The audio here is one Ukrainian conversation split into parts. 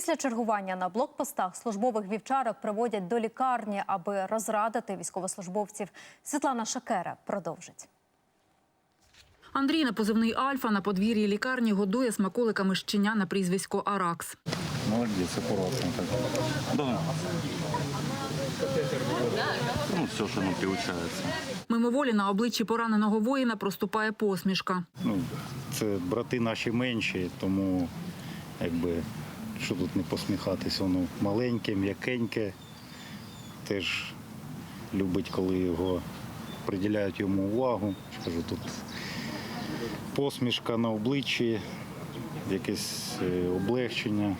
Після чергування на блокпостах службових вівчарок приводять до лікарні, аби розрадити військовослужбовців. Світлана Шакера продовжить. Андрій на позивний Альфа на подвір'ї лікарні годує смаколиками щеня на прізвисько Аракс. Молодец, аккуратно так. Да. Ну, все, что ну, приучается. Мимоволі на обличчі пораненого воїна проступає посмішка. Ну, це брати наші менші, тому якби що тут не посміхатись, воно маленьке, м'якеньке. Теж любить, коли його приділяють йому увагу. Скажу, тут посмішка на обличчі, якесь е, облегчення.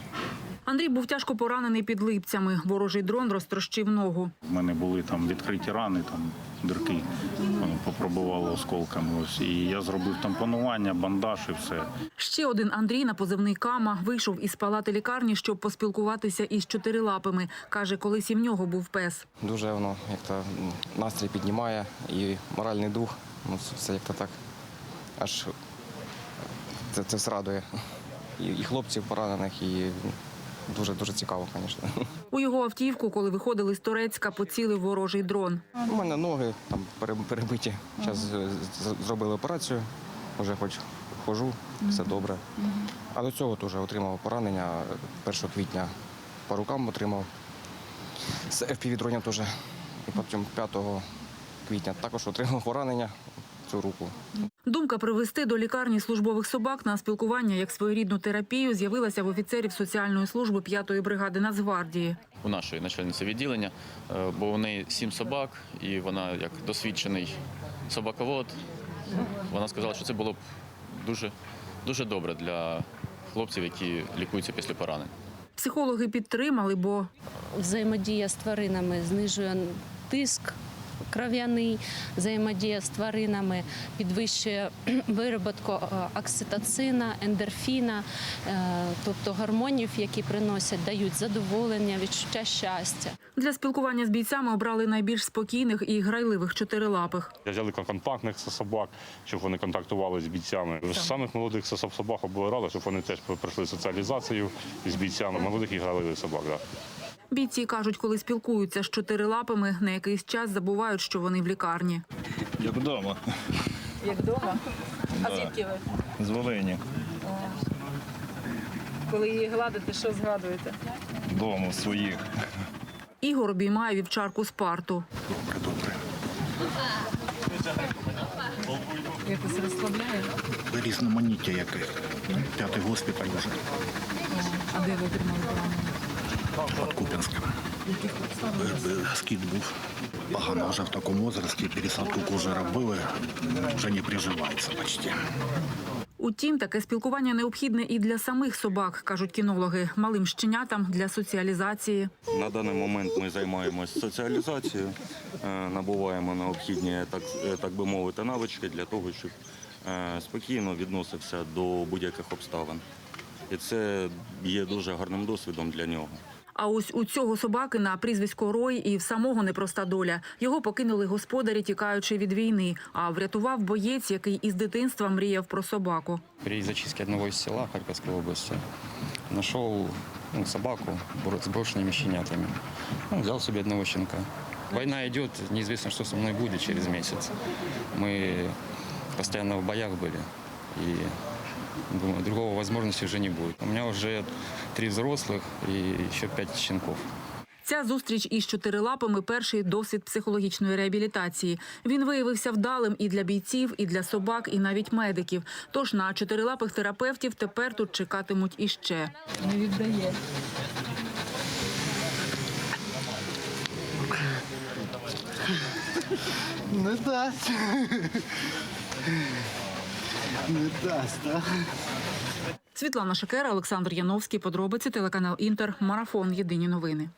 Андрій був тяжко поранений під липцями. Ворожий дрон розтрощив ногу. У мене були там відкриті рани, там дирки воно попробувало осколками. Ось і я зробив тампонування, бандаж і все. Ще один Андрій на позивний Кама вийшов із палати лікарні, щоб поспілкуватися із чотирилапими. Каже, колись і в нього був пес. Дуже воно як то настрій піднімає і моральний дух. Ну, це все як то так. Аж це, це все. І, і хлопців поранених, і дуже дуже цікаво, звісно. У його автівку, коли виходили з Турецька, поцілив ворожий дрон. У мене ноги там перебиті. Зараз зробили операцію, вже хоч хожу, все добре. А до цього теж отримав поранення 1 квітня по рукам отримав. З FPV-дронів теж. І потім 5 квітня також отримав поранення цю руку. Думка привезти до лікарні службових собак на спілкування як своєрідну терапію з'явилася в офіцерів соціальної служби 5-ї бригади Нацгвардії. у нашої начальниці відділення, е, бо у неї сім собак, і вона як досвідчений собаковод. Вона сказала, що це було б дуже, дуже добре для хлопців, які лікуються після поранень. Психологи підтримали, бо взаємодія з тваринами знижує тиск кров'яний, взаємодія з тваринами підвищує вироботку е, окситоцина, ендорфіна, е, тобто гормонів, які приносять, дають задоволення, відчуття щастя. для спілкування з бійцями обрали найбільш спокійних і грайливих чотирилапих. Взяли компактних собак, щоб вони контактували з бійцями. З самих молодих собак обирали, щоб вони теж пройшли соціалізацію з бійцями. Молодих і грали собак. Да. Бійці кажуть, коли спілкуються з чотирилапими, на якийсь час забувають, що вони в лікарні. Як вдома. Як вдома? А звідки ви? З Волині. Коли її гладите, що згадуєте? Дому своїх. Ігор обіймає вівчарку Спарту. Якось розслабляє. Різноманіття яке. П'ятий госпіталь вже А де ви отримали Куп'янська. Скіт був. Погано вже в такому возрасті, пересадку кожи робили, вже не приживається почти. Утім, таке спілкування необхідне і для самих собак, кажуть кінологи, малим щенятам для соціалізації. На даний момент ми займаємося соціалізацією, е, набуваємо необхідні, так, е, так би мовити, навички для того, щоб е, спокійно відносився до будь-яких обставин. І це є дуже гарним досвідом для нього. А ось у цього собаки на прізвисько Рой і в самого непроста доля. Його покинули господарі, тікаючи від війни. А врятував боєць, який із дитинства мріяв про собаку. При зачистке одного из села Харьковской области нашел ну, собаку бро- с брошенными щенятами. Ну, взял себе одного щенка. Война идет, неизвестно, что со мной будет через месяц. Мы постоянно в боях были. И думаю, другого возможности уже не будет. У меня уже три взрослых и еще пять щенков. Ця зустріч із чотирилапами перший досвід психологічної реабілітації. Він виявився вдалим і для бійців, і для собак, і навіть медиків. Тож на чотирилапих терапевтів тепер тут чекатимуть іще. Не віддає. Не дасть. Не дасть, так? Світлана Шакера, Олександр Яновський. Подробиці телеканал Інтер. Марафон. Єдині новини.